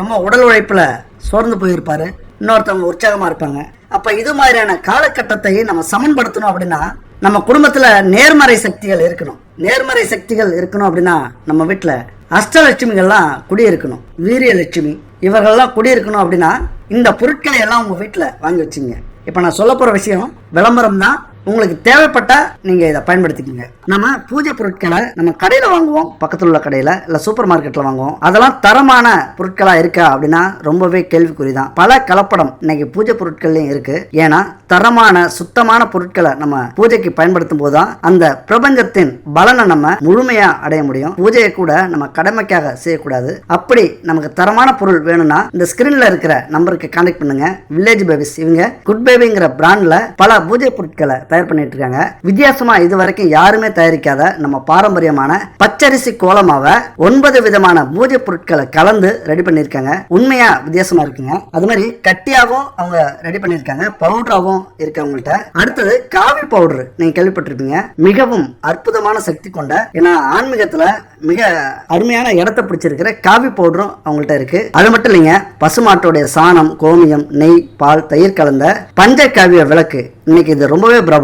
ரொம்ப உடல் உழைப்புல சோர்ந்து போயிருப்பாரு இன்னொருத்தவங்க உற்சாகமா இருப்பாங்க. அப்ப இது மாதிரியான காலகட்டத்தை நம்ம சமன்படுத்தணும் அப்படின்னா நம்ம குடும்பத்துல நேர்மறை சக்திகள் இருக்கணும். நேர்மறை சக்திகள் இருக்கணும் அப்படின்னா நம்ம வீட்டுல அஷ்டலட்சுமிகள்லாம் குடியிருக்கணும். வீரியலட்சுமி. இவர்கள்லாம் குடியிருக்கணும் அப்படின்னா இந்த பொருட்களை எல்லாம் உங்க வீட்டுல வாங்கி வச்சுங்க. இப்போ நான் சொல்ல போகிற விஷயம் விளம்பரம் தான் உங்களுக்கு தேவைப்பட்டா நீங்க இதை பயன்படுத்திக்கோங்க. நம்ம பூஜை பொருட்களை நம்ம கடையில வாங்குவோம். பக்கத்துல உள்ள கடையில இல்ல சூப்பர் மார்க்கெட்ல வாங்குவோம். அதெல்லாம் தரமான பொருட்களா இருக்கா அப்படின்னா ரொம்பவே கேள்விக்குறிதான். பல கலப்படம் இன்னைக்கு பூஜை பொருட்கள்லயும் இருக்கு. ஏன்னா தரமான சுத்தமான பொருட்களை நம்ம பூஜைக்கு பயன்படுத்தும் போதுதான் அந்த பிரபஞ்சத்தின் பலனை நம்ம முழுமையா அடைய முடியும். பூஜையை கூட நம்ம கடமைக்காக செய்யக்கூடாது. அப்படி நமக்கு தரமான பொருள் வேணும்னா இந்த ஸ்கிரீன்ல இருக்கிற நம்பருக்கு கான்டாக்ட் பண்ணுங்க. வில்லேஜ் பேபிஸ் இவங்க குட் பேபிங்கிற பிராண்ட்ல பல பூஜை பொருட்களை தயார் பண்ணிட்டு இருக்காங்க வித்தியாசமா இது வரைக்கும் யாருமே தயாரிக்காத நம்ம பாரம்பரியமான பச்சரிசி கோலமாவை ஒன்பது விதமான பூஜை பொருட்களை கலந்து ரெடி பண்ணியிருக்காங்க. உண்மையா வித்தியாசமா இருக்குங்க. அது மாதிரி கட்டியாகவும் அவங்க ரெடி பண்ணியிருக்காங்க. பவுடராகவும் இருக்கு அவங்கள்ட்ட அடுத்தது காவி பவுடர் நீங்க கேள்விப்பட்டிருப்பீங்க. மிகவும் அற்புதமான சக்தி கொண்ட ஏன்னா ஆன்மீகத்துல மிக அருமையான இடத்தை பிடிச்சிருக்கிற காவி பவுடரும் அவங்கள்ட்ட இருக்கு. அது மட்டும் இல்லைங்க பசுமாட்டோடைய சாணம் கோமியம் நெய் பால் தயிர் கலந்த பஞ்சகாவிய விளக்கு. இன்னைக்கு இது ரொம்பவே பிரபலம்.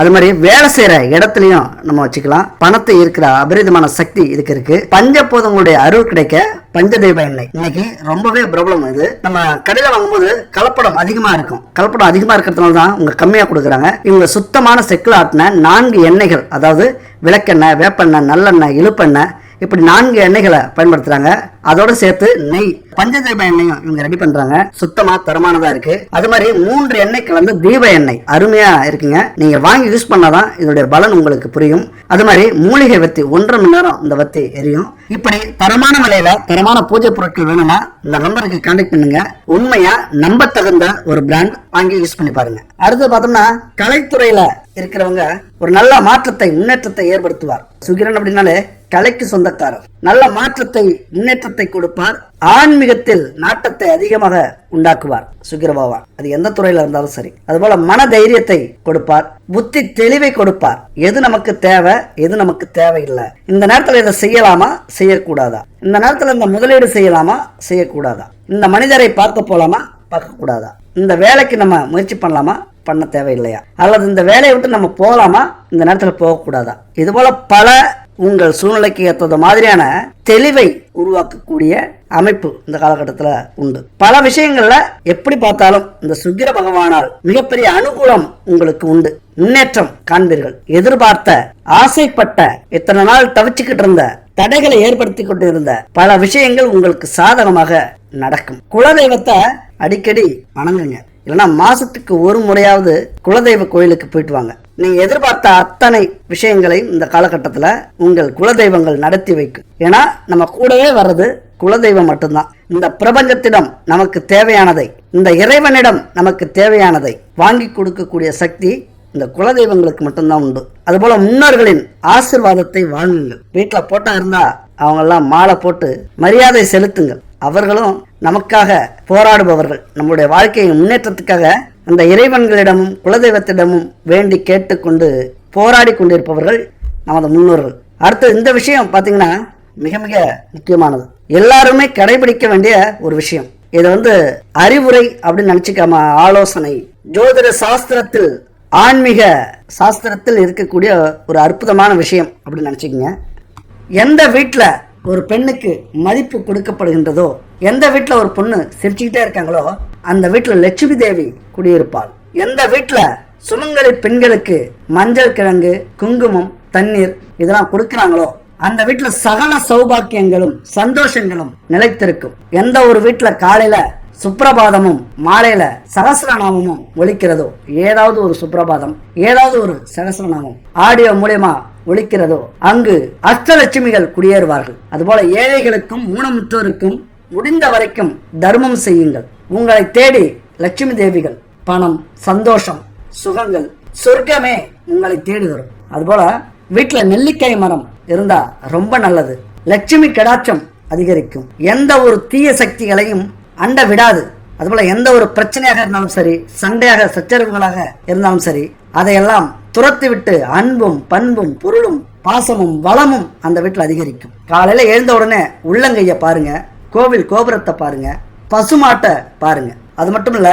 அது மாதிரி வேலை செய்யற இடத்துலையும் நம்ம வச்சுக்கலாம். பணத்தை இருக்கிற அபரிதமான சக்தி இதுக்கு இருக்கு. பஞ்சபூதங்களுடைய அருள் கிடைக்க பஞ்சதெய்வ எண்ணெய். இன்னைக்கு ரொம்பவே பிரபலம் இது. நம்ம கடையில வாங்கும்போது கலப்படம் அதிகமா இருக்கும். கலப்படம் அதிகமா இருக்கிறதுனால தான் உங்க கம்மியா கொடுக்குறாங்க. இவங்க சுத்தமான செக்கில் ஆட்டின நான்கு எண்ணெய்கள் அதாவது விளக்கெண்ணெய் வேப்பெண்ணெய் நல்லெண்ணெய் இழுப்பெண்ணெய் இப்படி நான்கு எண்ணெய்களை பயன்படுத்துறாங்க. அதோட சேர்த்து நெய் பஞ்சதீப எண்ணெயும் இவங்க ரெடி பண்றாங்க. சுத்தமா தரமானதா இருக்கு. அது மாதிரி மூன்று எண்ணெய் கலந்து தீப எண்ணெய். அருமையா இருக்குங்க. நீங்க வாங்கி யூஸ் பண்ணாதான் இதோடைய பலன் உங்களுக்கு புரியும். அது மாதிரி மூலிகை வத்தி ஒன்றரை மணி நேரம் இந்த வத்தி எரியும். இப்படி தரமான விலையில தரமான பூஜை பொருட்கள் வேணும்னா இந்த நம்பருக்கு கான்டெக்ட் பண்ணுங்க. உண்மையா நம்ப தகுந்த ஒரு பிராண்ட் வாங்கி யூஸ் பண்ணி பாருங்க. அடுத்து பார்த்தோம்னா கலைத்துறையில இருக்கிறவங்க ஒரு நல்ல மாற்றத்தை முன்னேற்றத்தை ஏற்படுத்துவார். சுகிரன் அப்படின்னாலே கலைக்கு சொந்தக்காரர். நல்ல மாற்றத்தை முன்னேற்றத்தை கொடுப்பார். ஆன்மீகத்தில் நாட்டத்தை அதிகமாக உண்டாக்குவார். சுக்கிர பகவான் அது எந்த துறையில இருந்தாலும் சரி. அதுபோல மன தைரியத்தை கொடுப்பார். புத்தி தெளிவை கொடுப்பார். எது நமக்கு தேவை எது நமக்கு தேவையில்லை. இந்த நேரத்துல இதை செய்யலாமா? செய்யக்கூடாதா? இந்த நேரத்துல இந்த முதலீடு செய்யலாமா? செய்யக்கூடாதா? இந்த மனிதரை பார்க்க போலாமா? பார்க்க கூடாதா இந்த வேலைக்கு நம்ம முயற்சி பண்ணலாமா? பண்ண தேவையில்லையா? அல்லது இந்த வேலையை விட்டு நம்ம போகலாமா? இந்த நேரத்தில் போகக்கூடாதா? இது போல பல உங்கள் சூழ்நிலைக்கு ஏற்றது மாதிரியான தெளிவை உருவாக்கக்கூடிய அமைப்பு இந்த காலகட்டத்தில் உண்டு. பல விஷயங்கள்ல எப்படி பார்த்தாலும் இந்த சுக்கிர பகவானால் மிகப்பெரிய அனுகூலம் உங்களுக்கு உண்டு. முன்னேற்றம் காண்பீர்கள். எதிர்பார்த்த ஆசைப்பட்ட இத்தனை நாள் தவிச்சுக்கிட்டு இருந்த தடைகளை ஏற்படுத்தி கொண்டிருந்த பல விஷயங்கள் உங்களுக்கு சாதகமாக நடக்கும். குலதெய்வத்தை அடிக்கடி வணங்குங்க. இல்லைன்னா மாசத்துக்கு ஒரு முறையாவது குலதெய்வ கோயிலுக்கு போயிட்டு வாங்க. நீங்க எதிர்பார்த்த அத்தனை விஷயங்களையும் இந்த காலகட்டத்தில் உங்கள் குலதெய்வங்கள் நடத்தி வைக்கும் ஏன்னா நம்ம கூடவே வர்றது குலதெய்வம் மட்டும்தான். இந்த பிரபஞ்சத்திடம் நமக்கு தேவையானதை இந்த இறைவனிடம் நமக்கு தேவையானதை வாங்கி கொடுக்கக்கூடிய சக்தி இந்த குலதெய்வங்களுக்கு மட்டும்தான் உண்டு. அதுபோல முன்னோர்களின் ஆசிர்வாதத்தை வாங்குங்கள் வீட்டில் போட்டா இருந்தா அவங்கெல்லாம் மாலை போட்டு மரியாதை செலுத்துங்கள். அவர்களும் நமக்காக போராடுபவர்கள். நம்முடைய வாழ்க்கையின் முன்னேற்றத்துக்காக அந்த இறைவன்களிடமும் குலதெய்வத்திடமும் வேண்டி கேட்டுக்கொண்டு போராடி கொண்டிருப்பவர்கள் நமது முன்னோர்கள். அடுத்து இந்த விஷயம் பார்த்தீங்கன்னா மிக மிக முக்கியமானது. எல்லாருமே கடைபிடிக்க வேண்டிய ஒரு விஷயம். இது வந்து அறிவுரை அப்படின்னு நினைச்சுக்காம ஆலோசனை. ஜோதிட சாஸ்திரத்தில் ஆன்மீக சாஸ்திரத்தில் இருக்கக்கூடிய ஒரு அற்புதமான விஷயம் அப்படின்னு நினச்சிக்கங்க. எந்த வீட்டில் ஒரு பெண்ணுக்கு மதிப்பு கொடுக்கப்படுகின்றதோ எந்த வீட்டில் ஒரு பொண்ணு சிரிச்சுக்கிட்டே இருக்காங்களோ அந்த வீட்டில் லட்சுமி தேவி குடியிருப்பாள். எந்த வீட்டில்? சுமங்கலி பெண்களுக்கு மஞ்சள் கிழங்கு குங்குமம் தண்ணீர் இதெல்லாம் கொடுக்குறாங்களோ அந்த வீட்டில் சகல சௌபாக்கியங்களும் சந்தோஷங்களும் நிலைத்திருக்கும். எந்த ஒரு வீட்டில் காலையில சுப்பிரபாதமும் மாலையில சகசிரநாமமும் ஒழிக்கிறதோ ஏதாவது ஒரு சுப்பிரபாதம் ஏதாவது ஒரு சகசிரநாமம் ஆடியோ மூலியமா ஒழிக்கிறதோ அங்கு அஷ்டலட்சுமிகள் குடியேறுவார்கள். அதுபோல ஏழைகளுக்கும் ஊனமுற்றோருக்கும் முடிந்த வரைக்கும் தர்மம் செய்யுங்கள். உங்களை தேடி லட்சுமி தேவிகள் பணம் சந்தோஷம் சுகங்கள் சொர்க்கமே உங்களை தேடி வரும். அதுபோல வீட்டில் நெல்லிக்காய் மரம் இருந்தா ரொம்ப நல்லது. லட்சுமி கடாட்சம் அதிகரிக்கும். எந்த ஒரு தீய சக்திகளையும் அண்ட விடாது. அதுபோல எந்த ஒரு பிரச்சனையாக இருந்தாலும் சரி சண்டையாக சச்சரவுகளாக இருந்தாலும் சரி அதையெல்லாம் துரத்தி விட்டு அன்பும் பண்பும் பொருளும் பாசமும் வளமும் அந்த வீட்டில் அதிகரிக்கும். காலையில் எழுந்த உடனே உள்ளங்கையை பாருங்க. கோவில் கோபுரத்தை பாருங்க. பசுமாட்டை பாருங்க. அது மட்டும் இல்ல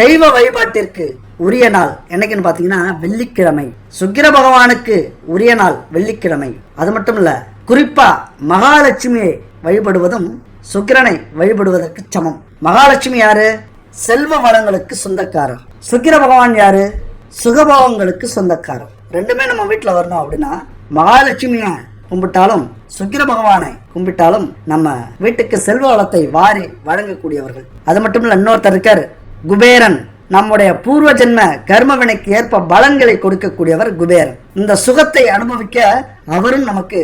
தெய்வ வழிபாட்டிற்கு உரிய நாள் என்னைக்குன்னு பாத்தீங்கன்னா வெள்ளிக்கிழமை. சுக்கிர பகவானுக்கு உரிய நாள் வெள்ளிக்கிழமை. அது மட்டும் இல்ல குறிப்பா மகாலட்சுமியை வழிபடுவதும் சுக்கிரனை வழிபடுவதற்கு சமம். மகாலட்சுமி யாரு? செல்வ வளங்களுக்கு சொந்தக்காரர். சுக்கிர பகவான் யாரு? சுகபோகங்களுக்கு சொந்தக்காரர். ரெண்டுமே நம்ம வீட்டில் வரணும் அப்படின்னா மகாலட்சுமியை கும்பிட்டாலும் சுக்கிர பகவானை கும்பிட்டாலும் நம்ம வீட்டுக்கு செல்வ வளத்தை வாரி வழங்கக்கூடியவர்கள். அது மட்டும் இல்ல இன்னொருத்தர் இருக்கார் குபேரன். நம்முடைய பூர்வ ஜென்ம கர்மவினைக்கு ஏற்ப பலன்களை கொடுக்கக்கூடியவர் குபேரன். இந்த சுகத்தை அனுபவிக்க அவரும் நமக்கு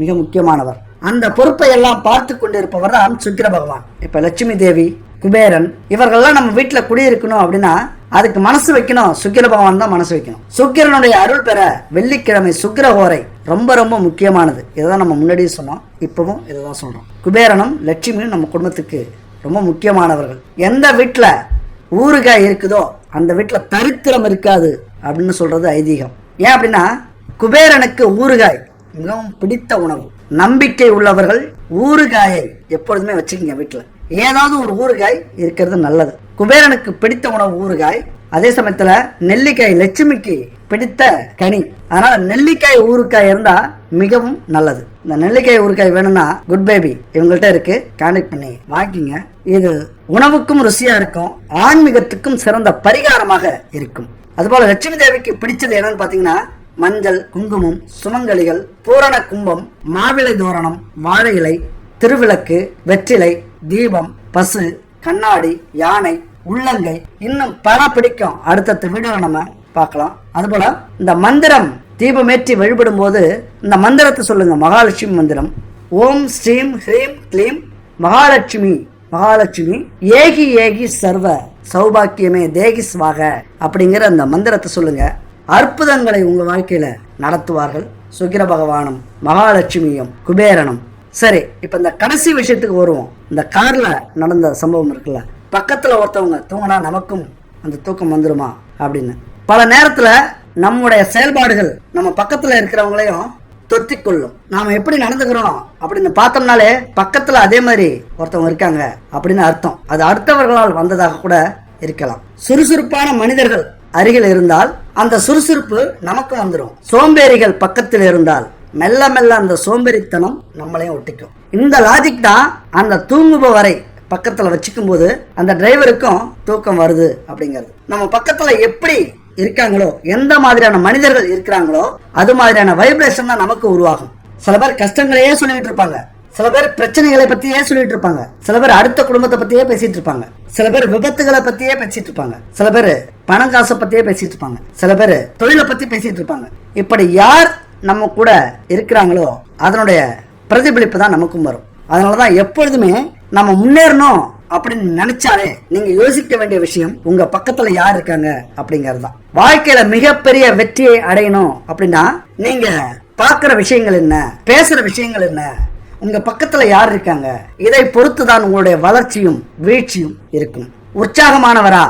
மிக முக்கியமானவர். அந்த பொறுப்பை எல்லாம் பார்த்து கொண்டிருப்பவர் தான் சுக்கிர பகவான். இப்ப லட்சுமி தேவி குபேரன் இவர்கள்லாம் நம்ம வீட்டில் குடியிருக்கணும் அப்படின்னா அதுக்கு மனசு வைக்கணும். சுக்கிர பகவான் தான் மனசு வைக்கணும். சுக்கிரனுடைய அருள் பெற வெள்ளிக்கிழமை சுக்கிர ஹோரை ரொம்ப ரொம்ப முக்கியமானது. இதுதான் நம்ம முன்னாடியே சொன்னோம். இப்பவும் இதை தான் சொல்கிறோம் குபேரனும் லட்சுமியும் நம்ம குடும்பத்துக்கு ரொம்ப முக்கியமானவர்கள். எந்த வீட்டில் ஊறுகாய் இருக்குதோ அந்த வீட்டில் தரித்திரம் இருக்காது அப்படின்னு சொல்கிறது ஐதீகம். ஏன் அப்படின்னா குபேரனுக்கு ஊறுகாய் மிகவும் பிடித்த உணவு. நம்பிக்கை உள்ளவர்கள் ஊறுகாயை எப்பொழுதுமே வச்சுக்கோங்க வீட்டில் ஏதாவது ஒரு ஊறுகாய் இருக்கிறது நல்லது. குபேரனுக்கு பிடித்த உணவு ஊறுகாய் அதே சமயத்துல நெல்லிக்காய் லட்சுமிக்கு பிடித்த கனி. அதனால நெல்லிக்காய் ஊறுகாய் இருந்தா மிகவும் நல்லது. இந்த நெல்லிக்காய் ஊறுகாய் வேணும்னா குட் பேபி இவங்கள்ட்ட இருக்கு. கான்டெக்ட் பண்ணி வாங்கிங்க. இது உணவுக்கும் ருசியா இருக்கும் ஆன்மீகத்துக்கும் சிறந்த பரிகாரமாக இருக்கும். அதுபோல லட்சுமி தேவிக்கு பிடிச்சது என்னன்னு பாத்தீங்கன்னா மஞ்சள் குங்குமம் சுமங்கலிகள் பூரண கும்பம் மாவிளை தோரணம் வாழை இலை திருவிளக்கு வெற்றிலை தீபம் பசு கண்ணாடி யானை உள்ளங்கை இன்னும் பல பிடிக்கும். அடுத்தடுத்த வீடியோல நம்ம பார்க்கலாம். அதுபோல இந்த மந்திரம் தீபமேற்றி வழிபடும் போது இந்த மந்திரத்தை சொல்லுங்க. மகாலட்சுமி மந்திரம். ஓம் ஸ்ரீம் ஹ்ரீம் க்ளீம் மகாலட்சுமி. மகாலட்சுமி ஏகி ஏகி சர்வ சௌபாக்கியமே தேகி ஸ்வாக அப்படிங்கிற அந்த மந்திரத்தை சொல்லுங்க. அற்புதங்களை உங்க வாழ்க்கையில நடத்துவார்கள். சுக்கிர பகவானும் மகாலட்சுமியும் குபேரனும். சரி இப்போ இந்த கடைசி விஷயத்துக்கு வருவோம். இந்த காரில் நடந்த சம்பவம் இருக்குல்ல. பக்கத்தில் ஒருத்தவங்க தூங்கினா நமக்கும் அந்த தூக்கம் வந்துடுமா அப்படின்னு. பல நேரத்தில் நம்முடைய செயல்பாடுகள் நம்ம பக்கத்தில் இருக்கிறவங்களையும் தொத்தி கொள்ளும் நாம் எப்படி நடந்துக்கிறோம் அப்படின்னு பார்த்தோம்னாலே பக்கத்தில் அதே மாதிரி ஒருத்தவங்க இருக்காங்க அப்படின்னு அர்த்தம். அது அடுத்தவர்களால் வந்ததாக கூட இருக்கலாம். சுறுசுறுப்பான மனிதர்கள் அருகில் இருந்தால் அந்த சுறுசுறுப்பு நமக்கு வந்துடும் சோம்பேறிகள் பக்கத்தில் இருந்தால் மெல்ல மெல்ல அந்த சோம்பேறித்தனம் நம்மளையும் ஒட்டிக்கும். இந்த லாஜிக் தான் அந்த தூங்குபவரை பக்கத்தில் வச்சுக்கும் போது அந்த டிரைவருக்கும் தூக்கம் வருது அப்படிங்கிறது. நம்ம பக்கத்தில் எப்படி இருக்காங்களோ எந்த மாதிரியான மனிதர்கள் இருக்கிறாங்களோ அது மாதிரியான வைப்ரேஷன் தான் நமக்கு உருவாகும். சில பேர் கஷ்டங்களையே சொல்லிட்டு இருப்பாங்க. சில பேர் பிரச்சனைகளை பத்தியே சொல்லிட்டு இருப்பாங்க. சில பேர் அடுத்த குடும்பத்தை பத்தியே பேசிட்டு இருப்பாங்க. சில பேர் விபத்துகளை பத்தியே பேசிட்டு இருப்பாங்க. சில பேர் பணம் காசை பத்தியே பேசிட்டு இருப்பாங்க. சில பேர் தொழிலை பத்தி பேசிட்டு இருப்பாங்க. இப்படி யார் நம்ம கூட இருக்கிறாங்களோ அதனுடைய பிரதிபலிப்பு தான் நமக்கும் வரும். அதனாலதான் எப்பொழுதுமே நம்ம முன்னேறணும் அப்படின்னு நினைச்சாலே நீங்க யோசிக்க வேண்டிய விஷயம் உங்க பக்கத்துல யார் இருக்காங்க அப்படிங்கிறது தான். வாழ்க்கையில மிகப்பெரிய வெற்றியை அடையணும் அப்படின்னா நீங்க பார்க்குற விஷயங்கள் என்ன பேசுற விஷயங்கள் என்ன உங்க பக்கத்துல யார் இருக்காங்க இதை பொறுத்து தான் உங்களுடைய வளர்ச்சியும் வீழ்ச்சியும் இருக்கும். உற்சாகமானவரா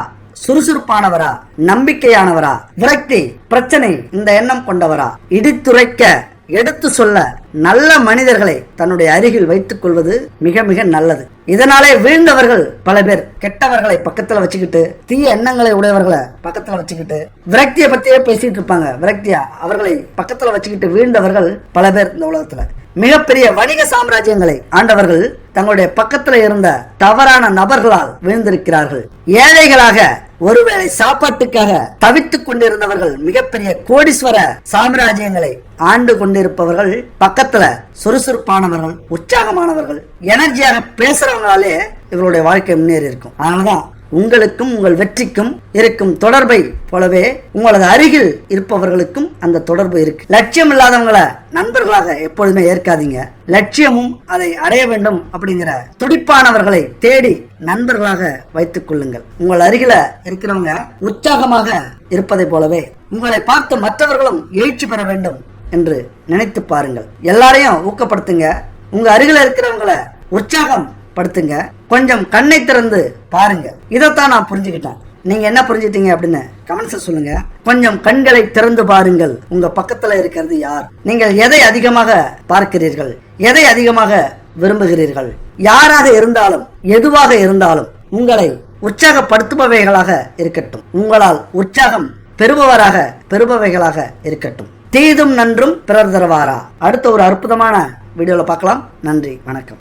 சுறுசுறுப்பானவரா நம்பிக்கையானவரா விரக்தி பிரச்சனை இந்த எண்ணம் கொண்டவரா. இடித்துரைக்க எடுத்து சொல்ல நல்ல மனிதர்களை தன்னுடைய அருகில் வைத்துக் கொள்வது மிக மிக நல்லது. இதனாலே வீழ்ந்தவர்கள் பல பேர் கெட்டவர்களை பக்கத்துல வச்சுக்கிட்டு தீய எண்ணங்களை உடையவர்களை பக்கத்துல வச்சுக்கிட்டு விரக்தியை பத்தியே பேசிட்டு இருப்பாங்க. விரக்தியா அவர்களை பக்கத்துல வச்சுக்கிட்டு வீழ்ந்தவர்கள் பல பேர் இந்த உலகத்துல. மிகப்பெரிய வணிக சாம்ராஜ்யங்களை ஆண்டவர்கள் தங்களுடைய பக்கத்துல இருந்த தவறான நபர்களால் வீழ்ந்திருக்கிறார்கள். ஏழைகளாக ஒருவேளை சாப்பாட்டுக்காக தவித்துக் கொண்டிருந்தவர்கள் மிகப்பெரிய கோடீஸ்வர சாம்ராஜ்யங்களை ஆண்டு கொண்டிருப்பவர்கள் பக்கத்துல சுறுசுறுப்பானவர்கள் உற்சாகமானவர்கள் எனர்ஜியாக பேசுறவங்களாலே இவருடைய வாழ்க்கை முன்னேறி இருக்கும். அதனாலதான் உங்களுக்கும் உங்கள் வெற்றிக்கும் இருக்கும் தொடர்பை போலவே உங்களது அருகில் இருப்பவர்களுக்கும் அந்த தொடர்பு இருக்கு. லட்சியம் இல்லாதவங்களை நண்பர்களாக எப்பொழுதுமே ஏற்காதீங்க. லட்சியமும் அதை அடைய வேண்டும் அப்படிங்கிற துடிப்பானவர்களை தேடி நண்பர்களாக வைத்துக் கொள்ளுங்கள். உங்கள் அருகில இருக்கிறவங்க உற்சாகமாக இருப்பதை போலவே உங்களை பார்த்து மற்றவர்களும் எழுச்சி பெற வேண்டும். என்று நினைத்து பாருங்கள். எல்லாரையும் ஊக்கப்படுத்துங்க. உங்க அருகில் இருக்கிறவங்களை உற்சாகம் படுத்துங்க கொஞ்சம் கண்ணை திறந்து பாருங்க. இதைத்தான் நான் புரிஞ்சுக்கிட்டேன். நீங்க என்ன புரிஞ்சுட்டீங்க அப்படின்னு கமெண்ட்ஸ் சொல்லுங்க. கொஞ்சம் கண்களை திறந்து பாருங்கள். உங்க பக்கத்துல இருக்கிறது யார்? நீங்கள் எதை அதிகமாக பார்க்கிறீர்கள்? எதை அதிகமாக விரும்புகிறீர்கள்? யாராக இருந்தாலும் எதுவாக இருந்தாலும் உங்களை உற்சாகப்படுத்துபவைகளாக இருக்கட்டும். உங்களால் உற்சாகம் பெறுபவராக பெறுபவைகளாக இருக்கட்டும். தீதும் நன்றும் பிறர் தருவாரா? அடுத்த ஒரு அற்புதமான வீடியோவில் பார்க்கலாம். நன்றி வணக்கம்.